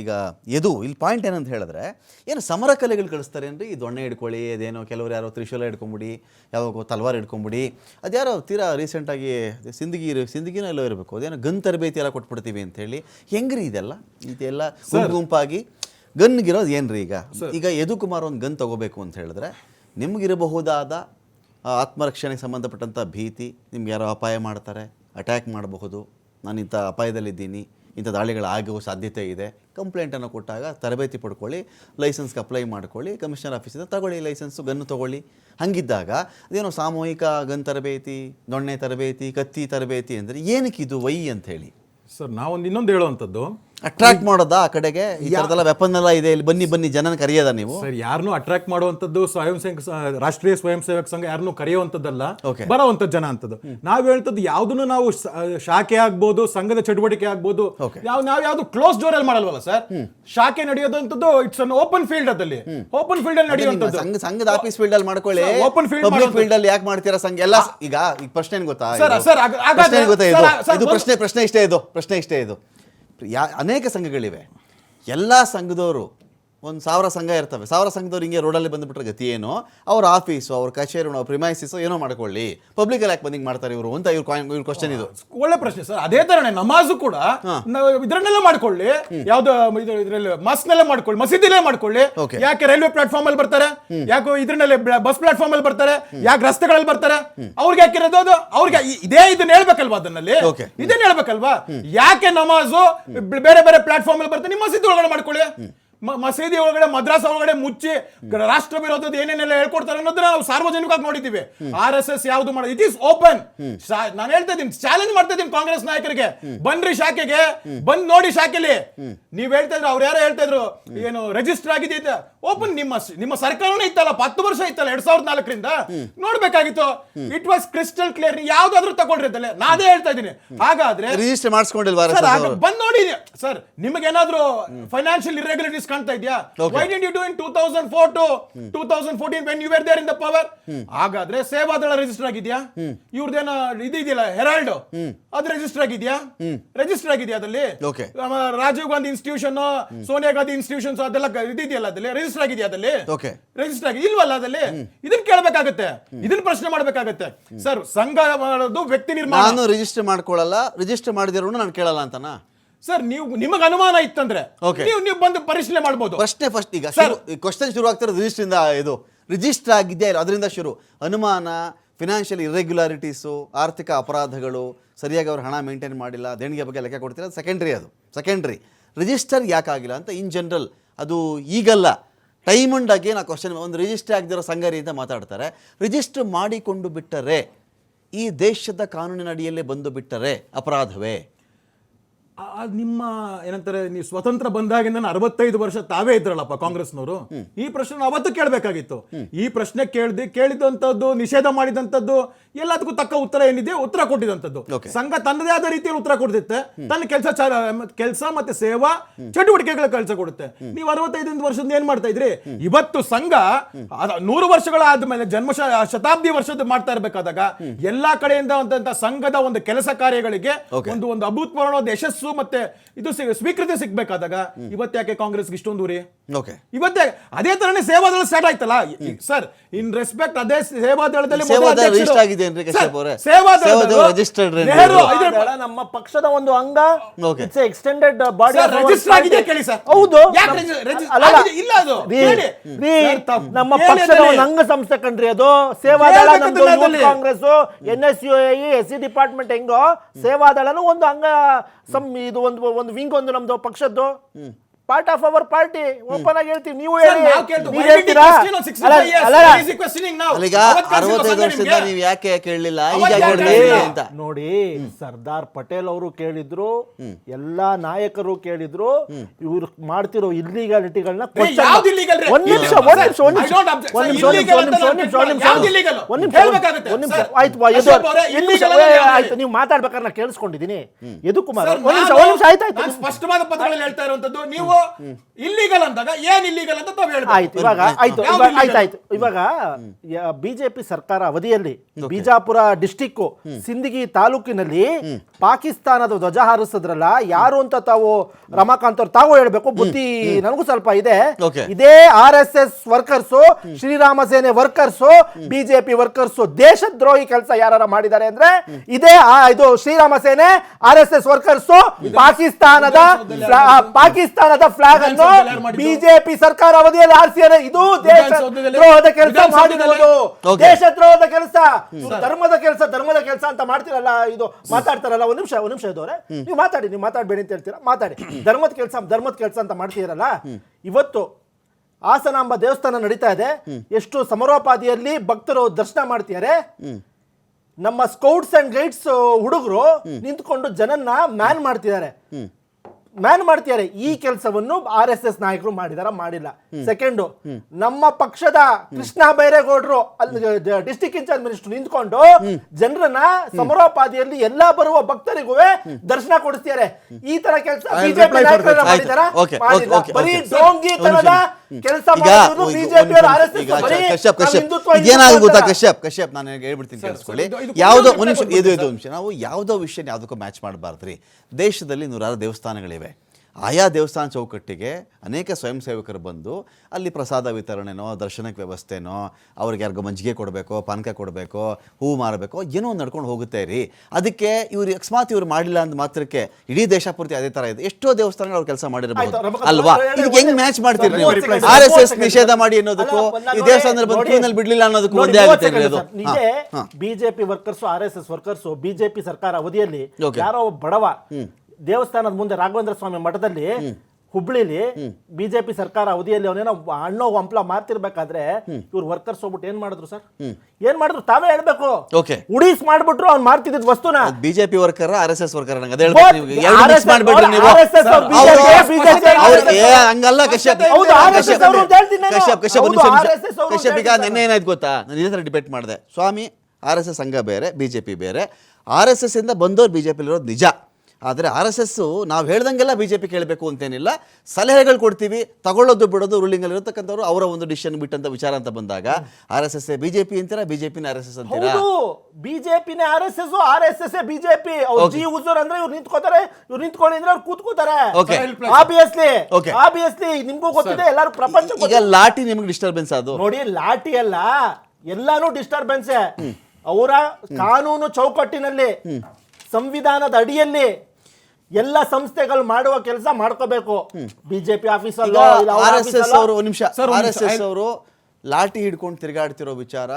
ಈಗ ಎದು ಇಲ್ಲಿ ಪಾಯಿಂಟ್ ಏನಂತ ಹೇಳಿದ್ರೆ ಏನು ಸಮರ ಕಲೆಗಳು ಕಳಿಸ್ತಾರೆ ಅಂದರೆ ಈ ದೊಣ್ಣೆ ಹಿಡ್ಕೊಳ್ಳಿ ಅದೇನೋ ಕೆಲವರು ಯಾರೋ ತ್ರಿಶೂಲ ಹಿಡ್ಕೊಂಬಿಡಿ ಯಾವಾಗ ತಲ್ವಾರ್ ಹಿಡ್ಕೊಂಬಿಡಿ ಅದ್ಯಾರೋ ತೀರಾ ರೀಸೆಂಟಾಗಿ ಸಿಂದಗಿ ಸಿಂದಗಿನೂ ಎಲ್ಲೋ ಇರಬೇಕು ಅದೇನೋ ಗನ್ ತರಬೇತಿ ಎಲ್ಲ ಕೊಟ್ಬಿಡ್ತೀವಿ ಅಂತೇಳಿ ಹೆಂಗ್ರಿ ಇದೆಲ್ಲ? ಇದೆಲ್ಲ ಗುಂಪು ಗುಂಪಾಗಿ ಗನ್ಗಿರೋದು ರೀ ಈಗ? ಈಗ ಯದು ಕುಮಾರ್ ಒಂದು ಗನ್ ತಗೋಬೇಕು ಅಂತ ಹೇಳಿದ್ರೆ ನಿಮಗಿರಬಹುದಾದ ಆತ್ಮರಕ್ಷಣೆಗೆ ಸಂಬಂಧಪಟ್ಟಂಥ ಭೀತಿ ನಿಮ್ಗೆ ಯಾರೋ ಅಪಾಯ ಮಾಡ್ತಾರೆ ಅಟ್ಯಾಕ್ ಮಾಡಬಹುದು ನಾನು ಇಂಥ ಅಪಾಯದಲ್ಲಿದ್ದೀನಿ ಇಂಥ ದಾಳಿಗಳು ಆಗುವ ಸಾಧ್ಯತೆ ಇದೆ. ಕಂಪ್ಲೇಂಟನ್ನು ಕೊಟ್ಟಾಗ ತರಬೇತಿ ಪಡ್ಕೊಳ್ಳಿ ಲೈಸೆನ್ಸ್ಗೆ ಅಪ್ಲೈ ಮಾಡ್ಕೊಳ್ಳಿ ಕಮಿಷನರ್ ಆಫೀಸಿಂದ ತಗೊಳ್ಳಿ ಲೈಸೆನ್ಸು ಗನ್ನು ತಗೊಳ್ಳಿ. ಹಾಗಿದ್ದಾಗ ಅದೇನೋ ಸಾಮೂಹಿಕ ಗನ್ ತರಬೇತಿ, ದೊಣ್ಣೆ ತರಬೇತಿ, ಕತ್ತಿ ತರಬೇತಿ ಅಂದರೆ ಏನಕ್ಕೆ ಇದು ವೈ ಅಂತ ಹೇಳಿ? ಸರ್, ನಾವೊಂದು ಇನ್ನೊಂದು ಹೇಳುವಂಥದ್ದು ಅಟ್ರಾಕ್ಟ್ ಮಾಡೋದಾ ಆ ಕಡೆಗೆ? ಈ ಥರದೆಲ್ಲ ವೆಪನ್ ಎಲ್ಲ ಇದೆ ಇಲ್ಲಿ ಬನ್ನಿ ಬನ್ನಿ ಜನನ ಕರೆಯೋದ ನೀವು? ಸರ್ ಯಾರನ್ನೂ ಅಟ್ರಾಕ್ಟ್ ಮಾಡುವಂಥದ್ದು ಸ್ವಯಂ ಸೇವಕ ರಾಷ್ಟ್ರೀಯ ಸ್ವಯಂ ಸೇವಕ ಸಂಘ ಯಾರನ್ನೂ ಕರೆಯುವಂಥದ್ದಲ್ಲ. ಬರೋವಂಥ ಜನ ಅಂತದ್ದು. ನಾವು ಹೇಳ್ತದ್ದು ಯಾವ್ದನ್ನು ನಾವು ಶಾಖೆ ಆಗ್ಬೋದು ಸಂಘದ ಚಟುವಟಿಕೆ ಆಗ್ಬೋದು. ಯಾವ ನಾವು ಯಾವ್ದು ಕ್ಲೋಸ್ ಡೋರ್ ಅಲ್ಲಿ ಮಾಡಲ್ವಲ್ಲ ಸರ್? ಶಾಖೆ ನಡೆಯೋದಂತದ್ದು ಇಟ್ಸ್ ಅನ್ ಓಪನ್ ಫೀಲ್ಡ್ ಅದಲ್ಲಿ ಓಪನ್ ಫೀಲ್ಡ್ ಅಲ್ಲಿ ನಡೆಯುವಂಥದ್ದು. ಸಂಘ ಸಂಘದ ಆಫೀಸ್ ಫೀಲ್ಡ್ ಅಲ್ಲಿ ಮಾಡ್ಕೊಳ್ಳಿ. ಓಪನ್ ಫೀಲ್ಡ್ ಪಬ್ಲಿಕ್ ಫೀಲ್ಡ್ ಅಲ್ಲಿ ಯಾಕೆ ಮಾಡ್ತೀರಾ ಸಂಘ? ಎಲ್ಲ ಈಗ ಈಗ ಪ್ರಶ್ನೆ ಏನ್ ಗೊತ್ತಾ ಸರ್, ಇದು? ಗೊತ್ತಾ ಪ್ರಶ್ನೆ ಪ್ರಶ್ನೆ ಇಷ್ಟೇ ಇದು ಪ್ರಶ್ನೆ ಇಷ್ಟೇ ಇದು. ಯಾ ಅನೇಕ ಸಂಘಗಳಿವೆ. ಎಲ್ಲ ಸಂಘದವರು ಒಂದು ಸಾವಿರ ಸಂಘ ಇರ್ತವೆ. ಸಾವಿರ ಸಂಘದವ್ರು ಹಿಂಗೆ ರೋಡಲ್ಲಿ ಬಂದುಬಿಟ್ರೆ ಗತಿ ಏನು? ಅವ್ರ ಆಫೀಸು ಅವ್ರ ಕಚೇರಿ ಅವ್ರ ಪ್ರಿಮೈಸಿಸು ಏನೋ ಮಾಡ್ಕೊಳ್ಳಿ. ಪಬ್ಲಿಕ್ ಅಲ್ಲಿ ಯಾಕೆ ಬಂದಿಂಗ್ ಮಾಡ್ತಾರೆ ಇವರು ಅಂತ ಇವ್ರ ಇವ್ರ ಕ್ವಶನ್ ಇದು. ಒಳ್ಳೆ ಪ್ರಶ್ನೆ ಸರ್. ಅದೇ ತರನೇ ನಮಾಜು ಕೂಡ ಇದ್ರನ್ನೆಲ್ಲ ಮಾಡ್ಕೊಳ್ಳಿ. ಯಾವ್ದು ಇದ್ರಲ್ಲಿ ಮಸ್ನೆಲ್ಲ ಮಾಡ್ಕೊಳ್ಳಿ. ಮಸೀದಿಲೇ ಮಾಡ್ಕೊಳ್ಳಿ. ಯಾಕೆ ರೈಲ್ವೆ ಪ್ಲಾಟ್ಫಾರ್ಮ್ ಅಲ್ಲಿ ಬರ್ತಾರೆ? ಯಾಕೆ ಇದ್ರಲ್ಲೇ ಬಸ್ ಪ್ಲಾಟ್ಫಾರ್ಮ್ ಅಲ್ಲಿ ಬರ್ತಾರೆ? ಯಾಕೆ ರಸ್ತೆಗಳಲ್ಲಿ ಬರ್ತಾರೆ? ಅವ್ರಿಗೆ ಯಾಕೆ ಇರೋದು ಅದು? ಅವ್ರಿಗೆ ಇದೇ ಇದನ್ನ ಹೇಳ್ಬೇಕಲ್ವಾ ಅದನ್ನಲ್ಲಿ? ಇದನ್ನ ಇದೇನ್ ಹೇಳ್ಬೇಕಲ್ವಾ? ಯಾಕೆ ನಮಾಜು ಬೇರೆ ಬೇರೆ ಪ್ಲಾಟ್ಫಾರ್ಮ್ ಅಲ್ಲಿ ಬರ್ತಾರೆ? ನಿಮ್ಮ ಮಸೀದಿ ಒಳಗಡೆ ಮಾಡ್ಕೊಳ್ಳಿ. ಮಸೀದಿ ಒಳಗಡೆ ಮದ್ರಾಸ್ ಒಳಗಡೆ ಮುಚ್ಚಿ ರಾಷ್ಟ್ರ ವಿರೋಧದ ಏನೇನೆಲ್ಲ ಹೇಳ್ಕೊಡ್ತಾರೆ ಅನ್ನೋದನ್ನ ನಾವು ಸಾರ್ವಜನಿಕವಾಗಿ ನೋಡಿದ್ದೀವಿ. ಆರ್ ಎಸ್ ಎಸ್ ಯಾವ್ದು ಮಾಡೋದು ಇಟ್ ಈಸ್ ಓಪನ್ ನಾನು ಹೇಳ್ತಾ ಇದ್ದೀನಿ ಚಾಲೆಂಜ್ ಮಾಡ್ತಾ ಇದ್ದೀನಿ ಕಾಂಗ್ರೆಸ್ ನಾಯಕರಿಗೆ. ಬನ್ರಿ ಶಾಖೆಗೆ ಬಂದ್ ನೋಡಿ ಶಾಖೆಲಿ. ನೀವ್ ಹೇಳ್ತಾ ಇದ್ರು ಅವ್ರು ಯಾರೋ ಹೇಳ್ತಾ ಇದ್ರು ಏನು ರಿಜಿಸ್ಟರ್ ಆಗಿದೆ ಓಪನ್ ನಿಮ್ಮ ನಿಮ್ಮ ಸರ್ಕಾರನೇ ಇತ್ತಲ್ಲ ಹತ್ತು ವರ್ಷ ಇತ್ತಲ್ಲ ಎರಡ್ ಸಾವಿರದ ನಾಲ್ಕರಿಂದ? ನೋಡ್ಬೇಕಾಗಿತ್ತು. ಇಟ್ ವಾಸ್ ಕ್ರಿಸ್ಟಲ್ ಕ್ಲಿಯರ್ ಯಾವ್ದಾದ್ರು ತಗೊಂಡಿರ್ತಲ್ಲ ನಾನೇ ಹೇಳ್ತಾ ಇದ್ದೀನಿ. ಹಾಗಾದ್ರೆ ರಿಜಿಸ್ಟರ್ ಮಾಡಿಸ್ಕೊಂಡಿಲ್ವಾ ಬಂದ್ ನೋಡಿ ಸರ್ ನಿಮಗೆ ಏನಾದ್ರು ಫೈನಾನ್ಷಿಯಲ್ ಇರೆಗ್ಯುಲರಿಟೀಸ್ ಕಾಣ್ತಾ ಇದೆಯಾ. Why did you do in two thousand four to two thousand fourteen when you were there in the power ಹಾಗಾದ್ರೆ ಸೇವಾದಳ ರಿಜಿಸ್ಟರ್ ಆಗಿದ್ಯಾ? ಇವ್ರದ್ದೇನ ಇದು ಇದೆಯಲ್ಲ ಹೆರಾಲ್ಡ್ ಅದು ರಿಜಿಸ್ಟರ್ ಆಗಿದ್ಯಾ? ರಿಜಿಸ್ಟರ್ ಆಗಿದ್ಯಾ ಅದಲ್ಲಿ ರಾಜೀವ್ ಗಾಂಧಿ ಇನ್ಸ್ಟಿಟ್ಯೂಷನ್ ಸೋನಿಯಾ ಗಾಂಧಿ ಇನ್ಸ್ಟಿಟ್ಯೂಷನ್ ಅದೆಲ್ಲ ಇದೆಯಲ್ಲ ಅದಲ್ಲಿ ರಿಜಿಸ್ಟರ್ ಆಗಿದೆಯಾ ಅದಲ್ಲಿ. ರಿಜಿಸ್ಟರ್ ಆಗಿ ಇಲ್ವಲ್ಲ ಅದಲ್ಲಿ ಇದನ್ನ ಕೇಳಬೇಕಾಗತ್ತೆ. ಇದನ್ನ ಪ್ರಶ್ನೆ ಮಾಡಬೇಕಾಗತ್ತೆ. ಸರ್ ಸಂಘ ಮಾಡೋದು ವ್ಯಕ್ತಿ ನಿರ್ಮಾಣ. ನಾನು ರಿಜಿಸ್ಟರ್ ಮಾಡ್ಕೊಳ್ಳಲ್ಲ. ರಿಜಿಸ್ಟರ್ ಮಾಡಿದಿರೋ ನಾನು ಕೇಳಲ್ಲ ಅಂತನಾ? ಸರ್ ನೀವು ನಿಮಗೆ ಅನುಮಾನ ಇತ್ತಂದ್ರೆ. ನೀವು ನೀವು ಬಂದು ಪರಿಶೀಲನೆ ಮಾಡ್ಬೋದು. ಪ್ರಶ್ನೆ ಫಸ್ಟ್ ಈಗ ಸರ್. ಕ್ವಶನ್ ಶುರು ಆಗ್ತಿರೋದು ರಿಜಿಸ್ಟರ್ ಇಂದ ಇದು. ರಿಜಿಸ್ಟರ್ ಆಗಿದೆಯಾ ಇಲ್ಲ? ಅದರಿಂದ ಶುರು. ಅನುಮಾನ ಫಿನಾನ್ಷಿಯಲ್ ಇರೆಗ್ಯುಲಾರಿಟೀಸು ಆರ್ಥಿಕ ಅಪರಾಧಗಳು ಸರಿಯಾಗಿ ಅವರು ಹಣ ಮೇಂಟೈನ್ ಮಾಡಿಲ್ಲ ದೇಣಿಗೆ ಬಗ್ಗೆ ಲೆಕ್ಕ ಕೊಡ್ತೀರ ಸೆಕೆಂಡ್ರಿ ಅದು. ಸೆಕೆಂಡ್ರಿ ರಿಜಿಸ್ಟರ್ ಯಾಕಾಗಿಲ್ಲ ಅಂತ ಇನ್ ಜನರಲ್ ಅದು ಈಗಲ್ಲ. ಟೈಮ್ ನಾ ಕ್ವಶನ್ ಒಂದು ರಿಜಿಸ್ಟರ್ ಆಗದಿರೋ ಸಂಗರಿ ಅಂತ ಮಾತಾಡ್ತಾರೆ. ರಿಜಿಸ್ಟರ್ ಮಾಡಿಕೊಂಡು ಬಿಟ್ಟರೆ ಈ ದೇಶದ ಕಾನೂನಿನ ಅಡಿಯಲ್ಲೇ ಬಂದು ಬಿಟ್ಟರೆ ಅಪರಾಧವೇ? ನಿಮ್ಮ ಏನಂತಾರೆ ನೀವು ಸ್ವತಂತ್ರ ಬಂದಾಗಿಂದ ಅರವತ್ತೈದು ವರ್ಷ ತಾವೇ ಇದ್ರಲ್ಲಪ್ಪ ಕಾಂಗ್ರೆಸ್ನವರು. ಈ ಪ್ರಶ್ನೆ ಅವತ್ತು ಕೇಳಬೇಕಾಗಿತ್ತು. ಈ ಪ್ರಶ್ನೆ ಕೇಳ್ದಿ ಕೇಳಿದಂತದ್ದು ನಿಷೇಧ ಮಾಡಿದಂತದ್ದು ಎಲ್ಲದಕ್ಕೂ ತಕ್ಕ ಉತ್ತರ ಏನಿದೆ ಉತ್ತರ ಕೊಟ್ಟಿದಂತದ್ದು ಸಂಘ ತನ್ನದೇ ಆದ ರೀತಿಯಲ್ಲಿ ಉತ್ತರ ಕೊಡ್ತಿತ್ತೆ ತನ್ನ ಕೆಲಸ ಕೆಲಸ ಮತ್ತೆ ಸೇವಾ ಚಟುವಟಿಕೆಗಳ ಕೆಲಸ ಕೊಡುತ್ತೆ. ನೀವು ಅರವತ್ತೈದು ವರ್ಷದಿಂದ ಏನ್ ಮಾಡ್ತಾ ಇದ್ರಿ? ಇವತ್ತು ಸಂಘ ನೂರು ವರ್ಷಗಳ ಆದ್ಮೇಲೆ ಜನ್ಮ ಶತಾಬ್ದಿ ವರ್ಷದ ಮಾಡ್ತಾ ಇರಬೇಕಾದಾಗ ಎಲ್ಲಾ ಕಡೆಯಿಂದ ಸಂಘದ ಒಂದು ಕೆಲಸ ಕಾರ್ಯಗಳಿಗೆ. ಒಂದು ಒಂದು ಅಭೂತಪೂರ್ಣವಾದ ಯಶಸ್ಸು ಮತ್ತೆ ಇದು ಸಿ- ಸ್ವೀಕೃತಿ ಸಿಗ್ಬೇಕಾದಾಗ ಇವತ್ತೆ ಯಾಕೆ ಕಾಂಗ್ರೆಸ್ಗೆ ಇಷ್ಟೊಂದು ರೀ ಓಕೆ. ಇವತ್ತೇ ಅದೇ ತರನೇ ಸೇವಾದಳ ಸ್ಟಾರ್ಟ್ ಆಯ್ತಲ್ಲ? ಸರ್ ಇನ್ ರೆಸ್ಪೆಕ್ಟ್ ಅದೇ ಸೇವಾದಳದಲ್ಲಿ ನಮ್ಮ ಪಕ್ಷದ ಒಂದು ಅಂಗ. It's extended body sir, register ಆಗಿದೆ ಕೇಳಿ ಸರ್. ಹೌದು. ಇಲ್ಲ ಅದು. ನಮ್ಮ ಪಕ್ಷದ ಒಂದು ಅಂಗ ಸಂಸ್ಥೆ ಕಣ್ರಿ ಅದು. Sevadal. Congress N S U S C department ಹೆಂಗೋ ಸೇವಾದಳನು ಒಂದು ಅಂಗ ಸಮ್ ಇದು ಒಂದು ಒಂದು ವಿಂಗ್ ಒಂದು ನಮ್ದು ಪಕ್ಷದ್ದು. Part of our party open ಆಗಿ ಹೇಳ್ತೀವಿ. ನೀವು ಸರ್, ಹೇಳಿ. ನಾವು ಹೇಳ್ತೀರಾ? question on 65 ಅಲ್ಲ, years? ಅಲ್ಲ, Why is he questioning now? ಅಲ್ಲೀಗ ಅವತ್ತು ಕಳ್ಸಿರೋ ಅರವತ್ತೈದು ವರ್ಷದಿಂದ ನೀವು ಯಾಕೆ ಕೇಳಲಿಲ್ಲ? ಈಗ? ಅಂತ. ನೋಡಿ ಸರ್ದಾರ್ ಪಟೇಲ್ ಅವರು ಕೇಳಿದ್ರು ಎಲ್ಲಾ ನಾಯಕರು ಕೇಳಿದ್ರು ಇವ್ರು ಮಾಡ್ತಿರೋ ಇಲ್ಲಿಗಾಲಿಟಿಗಳನ್ನ ಯಾವ್ದು illegal ರೀ? ಒಂದ್ ನಿಮಿಷ ಒಂದ್ ನಿಮಿಷ ಒಂದ್ ನಿಮಿಷ. ಒಂದ್ ನಿಮಿಷ ಒಂದ್ ನಿಮಿಷ ಅಂತ ಒಂದ್ ನಿಮಿಷ ಒಂದ್ ನಿಮಿಷ ಒಂದ್ ನಿಮಿಷ ಹೇಳ್ಬೇಕಾಗುತ್ತೆ, ಒಂದ್ ನಿಮಿಷ ಆಯ್ತು ಆಯ್ತು ನೀವು ಮಾತಾಡ್ಬೇಕಾದ್ರೆ ನಾನು ಕೇಳಿಸ್ಕೊಂಡಿದ್ದೀನಿ. ಯದು ಕುಮಾರ್ ಒಂದ್ ನಿಮಿಷ ಒಂದ್ ನಿಮಿಷ ಆಯ್ತು ನಾನು ಆಯ್ತು ಸ್ಪಷ್ಟವಾದ ಪದಗಳಲ್ಲಿ ಹೇಳ್ತಾ ಇರುವಂತದ್ದು ನೀವು ಇಲ್ಲಿಗಲ್ ಅಂದಾಗ ಏನ್ ಇಲ್ಲಿಗಲ್ ಅಂತ ತಾವ್ ಹೇಳ್ಬೇಕು. ಆಯ್ತು ಇವಾಗ ಆಯ್ತು ಇವಾಗ illegal? ಆಯ್ತು ಆಯ್ತು ಇವಾಗ ಬಿಜೆಪಿ ಸರ್ಕಾರ ಅವಧಿಯಲ್ಲಿ ಬಿಜಾಪುರ ಡಿಸ್ಟಿಕ್ ಸಿಂದಗಿ ತಾಲೂಕಿನಲ್ಲಿ ಪಾಕಿಸ್ತಾನದ ಧ್ವಜ ಹಾರಿಸಿದ್ರಲ್ಲ ಯಾರು ಅಂತ ತಾವು ರಮಾಕಾಂತ್ ಅವ್ರು ತಾವು ಹೇಳ್ಬೇಕು. ಬುದ್ಧಿ ನನಗೂ ಸ್ವಲ್ಪ ಇದೆ. ಇದೇ R S S workers Sri Rama Sene workers BJP workers ದೇಶದ್ರೋಹಿ ಕೆಲಸ ಯಾರು ಮಾಡಿದ್ದಾರೆ ಅಂದ್ರೆ ಇದೇ ಆ- ಇದು ಶ್ರೀರಾಮ ಸೇನೆ ಆರ್ ಎಸ್ ಎಸ್ ವರ್ಕರ್ಸ್ ಪಾಕಿಸ್ತಾನದ ಪಾಕಿಸ್ತಾನದ ಫ್ಲಾಗ್ ಅನ್ನು? ಬಿಜೆಪಿ ಸರ್ಕಾರ ಅವಧಿಯಲ್ಲಿ ಆರಿಸಿದರೆ ಇದು ದೇಶ ದ್ರೋಹದ ಕೆಲಸ ಮಾಡಿರೋದು ಮಾಡಿರುವುದು ದೇಶ ದ್ರೋಹದ ಕೆಲಸ. ಧರ್ಮದ ಕೆಲಸ ಧರ್ಮದ ಕೆಲಸ ಅಂತ ಮಾಡ್ತಿರಲ್ಲ ಇದು ಮಾತಾಡ್ತಾರಲ್ಲ ಒಂದ್ ನಿಮಿಷ ಒಂದ್ ನಿಮಿಷ ಇದ್ದವ್ರೆ ನೀವು ಮಾತಾಡಿ ನೀವು ಮಾತಾಡ್ಬೇಡಿ ಅಂತ ಹೇಳ್ತೀರಾ? ಮಾತಾಡಿ. ಧರ್ಮದ ಕೆಲಸ ಧರ್ಮದ ಕೆಲಸ ಅಂತ ಮಾಡ್ತೀರಲ್ಲ ಇವತ್ತು ಹಾಸನಾಂಬ ದೇವಸ್ಥಾನ ನಡೀತಾ ಇದೆ. ಎಷ್ಟು ಸಮರೋಪಾದಿಯಲ್ಲಿ ಭಕ್ತರು ದರ್ಶನ ಮಾಡ್ತಿದ್ದಾರೆ. ನಮ್ಮ ಸ್ಕೌಟ್ಸ್ ಅಂಡ್ ಗೈಡ್ಸ್ ಹುಡುಗರು ನಿಂತ್ಕೊಂಡು ಜನನ್ನ ಮ್ಯಾನ್ ಮಾಡ್ತಿದ್ದಾರೆ. ಮ್ಯಾನ್ ಮಾಡ್ತಿದ್ದಾರೆ. ಈ ಕೆಲಸವನ್ನು ಆರ್ ಎಸ್ ಎಸ್ ನಾಯಕರು ಮಾಡಿದಾರ ಮಾಡಿಲ್ಲ. ಸೆಕೆಂಡು ನಮ್ಮ ಪಕ್ಷದ ಕೃಷ್ಣ ಬೈರೇಗೌಡರು ಅಲ್ಲಿ ಡಿಸ್ಟಿಕ್ ಇನ್ಚಾರ್ಜ್ ಮಿನಿಸ್ಟರ್ ನಿಂತ್ಕೊಂಡು ಜನರನ್ನ ಸಮರೋಪಾದಿಯಲ್ಲಿ ಎಲ್ಲಾ ಬರುವ ಭಕ್ತರಿಗೂ ದರ್ಶನ ಕೊಡಿಸ್ತಾರೆ ಈ ತರ ಕೆಲಸ ಬಿಜೆಪಿ. ಮಾಡಿದಾರ? ಬರೀ ಡೋಂಗಿ ತರದ. ಕೆಲಸ ಮಾಡೋದು BJP R S Kashyap Kashyap Hindutva ಇದೇನಾಗುತ್ತೆ ಗೊತ್ತಾ? ಹಿಂದುತ್ವ ಕಶ್ಯಪ್ ಕಶ್ಯಪ್ ನಾನು ಹೇಳ್ಬಿಡ್ತೀನಿ ಕೇಳಿಸ್ಕೊಳ್ಳಿ. ಯಾವುದೋ ಒಂದು ನಿಮಿಷ ಇದು. ಇದು ನಿಮಿಷ ನಾವು ಯಾವುದೋ ವಿಷಯ ಯಾವುದಕ್ಕೂ ಮ್ಯಾಚ್ ಮಾಡಬಾರ್ದ್ರಿ. ದೇಶದಲ್ಲಿ ನೂರಾರು ದೇವಸ್ಥಾನಗಳಿವೆ. ಆಯಾ ದೇವಸ್ಥಾನ ಚೌಕಟ್ಟಿಗೆ ಅನೇಕ ಸ್ವಯಂ ಸೇವಕರು ಬಂದು ಅಲ್ಲಿ ಪ್ರಸಾದ ವಿತರಣೆನೋ ದರ್ಶನಕ್ಕೆ ವ್ಯವಸ್ಥೆನೋ ಅವ್ರಿಗೆ ಯಾರಿಗೋ ಮಜ್ಜಿಗೆ ಕೊಡಬೇಕೋ ಪಾನಕ ಕೊಡಬೇಕೋ ಹೂವು ಮಾರಬೇಕೋ ಏನೋ ಒಂದು ನಡ್ಕೊಂಡು ಹೋಗುತ್ತೆ ರೀ. ಅದಕ್ಕೆ ಇವ್ರು ಅಕಸ್ಮಾತ್ ಇವ್ರು ಮಾಡಿಲ್ಲ ಅಂದ ಮಾತ್ರಕ್ಕೆ ಇಡೀ ದೇಶ ಪೂರ್ತಿ ಅದೇ ಥರ ಇದೆ. ಎಷ್ಟೋ ದೇವಸ್ಥಾನಗಳು ಅವ್ರು ಕೆಲಸ ಮಾಡಿರಬಹುದು ಅಲ್ವಾ? ಇದಕ್ಕೆ ಹೆಂಗ್ ಮ್ಯಾಚ್ ಮಾಡ್ತೀರಿ ನೀವು? ಆರ್ ಎಸ್ ಎಸ್ ನಿಷೇಧ ಮಾಡಿ ಅನ್ನೋದಕ್ಕೂ ಈ ದೇವಸ್ಥಾನದಲ್ಲಿ ಬಂದು ಕ್ಯೂನಲ್ಲಿ ಬಿಡ್ಲಿಲ್ಲ ಅನ್ನೋದಕ್ಕೂ ಒಂದೇ ಆಗುತ್ತೆ ಅದು. BJP workers R S S workers BJP ಸರ್ಕಾರ ಅವಧಿಯಲ್ಲಿ ಯಾರೋ ಬಡವ ದೇವಸ್ಥಾನದ ಮುಂದೆ ರಾಘವೇಂದ್ರ ಸ್ವಾಮಿ ಮಠದಲ್ಲಿ ಹುಬ್ಳಿಲಿ ಬಿಜೆಪಿ ಸರ್ಕಾರ ಅವಧಿಯಲ್ಲಿ ಅವನೇನೋ ಹಣ್ಣು ಹಂಪ್ಲ ಮಾರ್ತಿರ್ಬೇಕಾದ್ರೆ ಇವ್ರು ವರ್ಕರ್ಸ್ ಹೋಗ್ಬಿಟ್ಟು ಏನ್ ಮಾಡಿದ್ರು ಸರ್? ಏನ್ ಮಾಡಿದ್ರು? ತಾವೇ ಹೇಳ್ಬೇಕು. ಉಡೀಸ್ ಮಾಡ್ಬಿಟ್ರು ಅವ್ನು ಮಾರ್ತಿದ್ದ ವಸ್ತುನ. BJP worker R S S worker ಹಂಗಲ್ಲ ಕಶ್ಯಪ್. ಈಗ ನಿನ್ನೆ ಏನಾಯ್ತು ಗೊತ್ತಾ? ನಾನು ಇದೇ ತರ ಡಿಬೇಟ್ ಮಾಡಿದೆ. ಸ್ವಾಮಿ ಆರ್ ಎಸ್ ಎಸ್ ಸಂಘ ಬೇರೆ ಬಿಜೆಪಿ ಬೇರೆ ಆರ್ ಎಸ್ ಎಸ್ ಇಂದ ಬಂದವ್ರು ಬಿಜೆಪಿ ಇರೋದು ನಿಜ. ಆದರೆ ಆರ್ ಎಸ್ ಎಸ್ ನಾವು ಹೇಳ್ದಂಗೆಲ್ಲ ಬಿಜೆಪಿ ಕೇಳಬೇಕು ಅಂತೇನಿಲ್ಲ. ಸಲಹೆಗಳು ಕೊಡ್ತೀವಿ ತಗೊಳ್ಳೋದು ಬಿಡೋದು ರೂಲಿಂಗಲ್ಲಿ ಇರತಕ್ಕಂಥವ್ರು ಅವರ ಒಂದು ಡಿಸಿಷನ್ ಬಿಟ್ಟಂತ ವಿಚಾರ ಅಂತ ಬಂದಾಗ ಆರ್ ಎಸ್ ಎಸ್ ಬಿಜೆಪಿ ಅಂತೀರಾ ಬಿಜೆಪಿ ಆರ್ ಎಸ್ ಎಸ್ ಅಂತೀರಾ? ಬಿಜೆಪಿನೇ R S S R S S BJP. G ಹುಜೂರ್ ಅಂದ್ರೆ ಇವ್ರು ನಿಂತ್ಕೋತಾರೆ ಇವ್ರು ನಿಂತ್ಕೊಂಡಿದ್ರೆ ಅಂದ್ರೆ ಅವ್ರು ಕೂತ್ಕೋತಾರೆ. ಓಕೆ ಆಬ್ವಿಯಸ್ಲಿ ಓಕೆ ಆಬ್ವಿಯಸ್ಲಿ ನಿಮ್ಗೂ ಗೊತ್ತಿದೆ ಎಲ್ಲರೂ ಪ್ರಪಂಚ ಈಗ ಲಾಟಿ ನಿಮ್ಗೆ ಡಿಸ್ಟರ್ಬೆನ್ಸ್ ಅದು. ನೋಡಿ ಲಾಟಿ ಅಲ್ಲ ಎಲ್ಲಾನು ಡಿಸ್ಟರ್ಬೆನ್ಸ್ ಅವರ ಕಾನೂನು ಚೌಕಟ್ಟಿನಲ್ಲಿ ಸಂವಿಧಾನದ ಅಡಿಯಲ್ಲಿ ಎಲ್ಲ ಸಂಸ್ಥೆಗಳು ಮಾಡುವ ಕೆಲಸ ಮಾಡ್ಕೋಬೇಕು. ಬಿಜೆಪಿ ಆಫೀಸ್ ಅವ್ರ ಆರ್ ಎಸ್ ಎಸ್ ಅವರು ಒಂದು ನಿಮಿಷ. ಸರ್, ಆರ್ ಎಸ್ ಎಸ್ ಅವರು ಲಾಠಿ ಹಿಡ್ಕೊಂಡು ತಿರುಗಾಡ್ತಿರೋ ವಿಚಾರ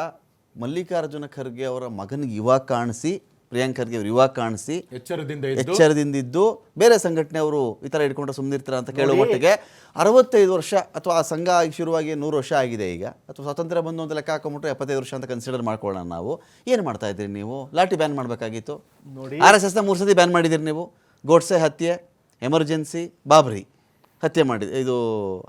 ಮಲ್ಲಿಕಾರ್ಜುನ ಖರ್ಗೆ ಅವರ ಮಗನಿಗೆ ಯುವ ಕಾಣಿಸಿ ಪ್ರಿಯಾಂಕ್ ಖರ್ಗೆ ಅವರು ಯುವ ಕಾಣಿಸಿ ಎಚ್ಚರದಿಂದ ಇದ್ದು ಬೇರೆ ಬೇರೆ ಸಂಘಟನೆಯವರು ಈ ಥರ ಹಿಡ್ಕೊಂಡ್ರೆ ಸುಮ್ಮನಿರ್ತಾರ ಅಂತ ಕೇಳುವ ಮಟ್ಟಿಗೆ ಅರವತ್ತೈದು ವರ್ಷ ಅಥವಾ ಆ ಸಂಘ ಆಗಿ ಶುರುವಾಗಿ ನೂರು ವರ್ಷ ಆಗಿದೆ ಈಗ. ಅಥವಾ ಸ್ವಾತಂತ್ರ್ಯ ಬಂದು ಅಂತ ಲೆಕ್ಕ ಹಾಕೊಂಬಿಟ್ರೆ ಎಪ್ಪತ್ತೈದು ವರ್ಷ ಅಂತ ಕನ್ಸಿಡರ್ ಮಾಡ್ಕೊಳ್ಳೋಣ ನಾವು. ಏನು ಮಾಡ್ತಾ ಇದ್ದೀರಿ ನೀವು? ಲಾಠಿ ಬ್ಯಾನ್ ಮಾಡಬೇಕಾಗಿತ್ತು? ನೋಡಿ. ಆರ್ ಎಸ್ ಎಸ್ನ ಮೂರು ಸತಿ ಬ್ಯಾನ್ ಮಾಡಿದಿರಿ ನೀವು? ಗೋಡ್ಸೆ ಹತ್ಯೆ ಎಮರ್ಜೆನ್ಸಿ ಬಾಬ್ರಿ. ಹತ್ಯೆ ಮಾಡಿ ಇದು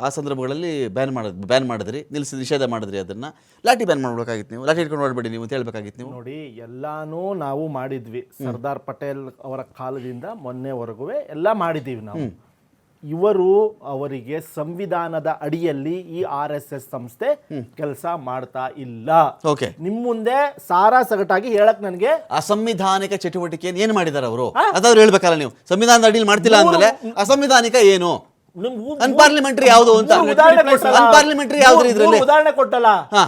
ಆ ಸಂದರ್ಭಗಳಲ್ಲಿ ಬ್ಯಾನ್ ಮಾಡೋದು ಬ್ಯಾನ್ ಮಾಡಿದ್ರಿ ನಿಲ್ಲಿಸಿ ನಿಷೇಧ ಮಾಡಿದ್ರಿ ಅದನ್ನು. ಲಾಠಿ ಬ್ಯಾನ್ ಮಾಡಬೇಕಾಗಿತ್ತು ನೀವು. ಲಾಠಿ ಇಟ್ಕೊಂಡು ಓಡಬೇಡಿ ನೀವು ಅಂತ ಹೇಳ್ಬೇಕಾಗಿತ್ತು ನೀವು. ನೋಡಿ ಎಲ್ಲಾನು ನಾವು ಮಾಡಿದ್ವಿ. ಸರ್ದಾರ್ ಪಟೇಲ್ ಅವರ ಕಾಲದಿಂದ ಮೊನ್ನೆವರೆಗೂ ಎಲ್ಲ ಮಾಡಿದ್ದೀವಿ ನಾವು. ಇವರು ಅವರಿಗೆ ಸಂವಿಧಾನದ ಅಡಿಯಲ್ಲಿ ಈ ಆರ್ ಎಸ್ ಎಸ್ ಸಂಸ್ಥೆ ಕೆಲಸ ಮಾಡ್ತಾ ಇಲ್ಲ. ಓಕೆ. ನಿಮ್ ಮುಂದೆ ಸಾರಾ ಸಗಟಾಗಿ ಹೇಳಕ್ ನನಗೆ ಅಸಂವಿಧಾನಿಕ ಚಟುವಟಿಕೆ ಏನ್ ಮಾಡಿದಾರೆ ಅವರು? ಅದಾದ್ರು ಹೇಳ್ಬೇಕಲ್ಲ ನೀವು. ಸಂವಿಧಾನದ ಅಡಿಯಲ್ಲಿ ಮಾಡ್ತಿಲ್ಲ ಅಂದ್ಮೇಲೆ ಅಸಂವಿಧಾನಿಕ ಏನು? ಅನ್ಪಾರ್ಲಿಮೆಂಟ್ರಿ ಯಾವುದು ಅಂತ. ಅನ್ಪಾರ್ಲಿಮೆಂಟರಿ ಯಾವ್ದು ಇದ್ರಲ್ಲಿ? ಉದಾಹರಣೆ ಕೊಟ್ಟಲ್ಲ. ಹಾ.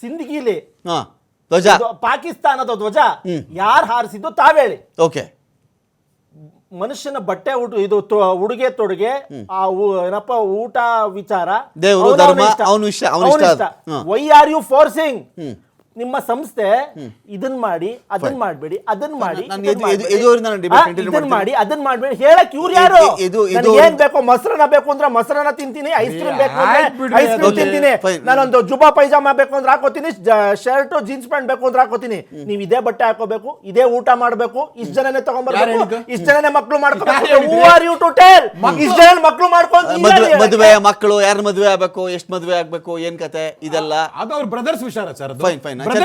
ಸಿಂದಗಿಲಿ ಹಾ. ಧ್ವಜ. ಪಾಕಿಸ್ತಾನದ ಧ್ವಜ. ಯಾರು ಹಾರಿಸಿದ್ದು ತಾವೇಳಿ. ಓಕೆ. ಮನುಷ್ಯನ ಬಟ್ಟೆ ಇದು ಉಡುಗೆ ತೊಡುಗೆ ಆ ಏನಪ್ಪ ಊಟ ವಿಚಾರ ದೇವ್ರು, ಧರ್ಮ, ಅವ್ನ. ಅವ್ನ ಇಷ್ಟ. ವೈ ಆರ್ ಯು ಫೋರ್ಸಿಂಗ್ ನಿಮ್ಮ ಸಂಸ್ಥೆ ಇದನ್ ಮಾಡಿ ಅದನ್ ಮಾಡ್ಬೇಡಿ ಅದನ್ ಮಾಡಿ. ನಾನು ಇದನ್. ಮಾಡಿ ಅದನ್ ಮಾಡ್ಬೇಡಿ. ಹೇಳಕ್ ಇವ್ರು ಯಾರು? ಏನ್ ಬೇಕು ಮೊಸರನ್ನ ಬೇಕು ಅಂದ್ರೆ ಮೊಸರನ್ನ ತಿಂತೀನಿ ಐಸ್ ಕ್ರೀಮ್ ಬೇಕು ಅಂದ್ರೆ ಐಸ್ ಕ್ರೀಮ್ ತಿಂತೀನಿ. ನಾನೊಂದು ಜುಬಾ ಪೈಜಾಮ ಬೇಕು ಅಂದ್ರೆ ಹಾಕೋತೀನಿ ಶರ್ಟ್ ಜೀನ್ಸ್ ಪ್ಯಾಂಟ್ ಬೇಕು ಅಂದ್ರೆ ಹಾಕೋತೀನಿ. ನೀವ್ ಇದೇ ಬಟ್ಟೆ ಹಾಕೋಬೇಕು ಇದೇ ಊಟ ಮಾಡ್ಬೇಕು ಇಷ್ಟ ಜನನೇ ತಗೊಂಡ್ಬರ್ಬೇಕು? ಇಷ್ಟ ಜನನೇ ಮಕ್ಳು ಮಾಡ್ಕೋಬೇಕು. ಯಾರ್ ಹೇಳಿದ್ದು? Who are you to tell ಇಷ್ಟ ಜನ ಮಕ್ಳು ಮಾಡ್ಕೊಂಡು ಮದುವೆ ಮದುವೆ ಮಕ್ಕಳು ಯಾರು ಮದುವೆ ಆಗ್ಬೇಕು ಎಷ್ಟ್ ಮದುವೆ ಆಗ್ಬೇಕು ಏನ್ ಕತೆ ಇದೆಲ್ಲ. ಅದು ಅವ್ರ ಬ್ರದರ್ಸ್ ವಿಚಾರ ಸರ್ ಅದು. Fine fine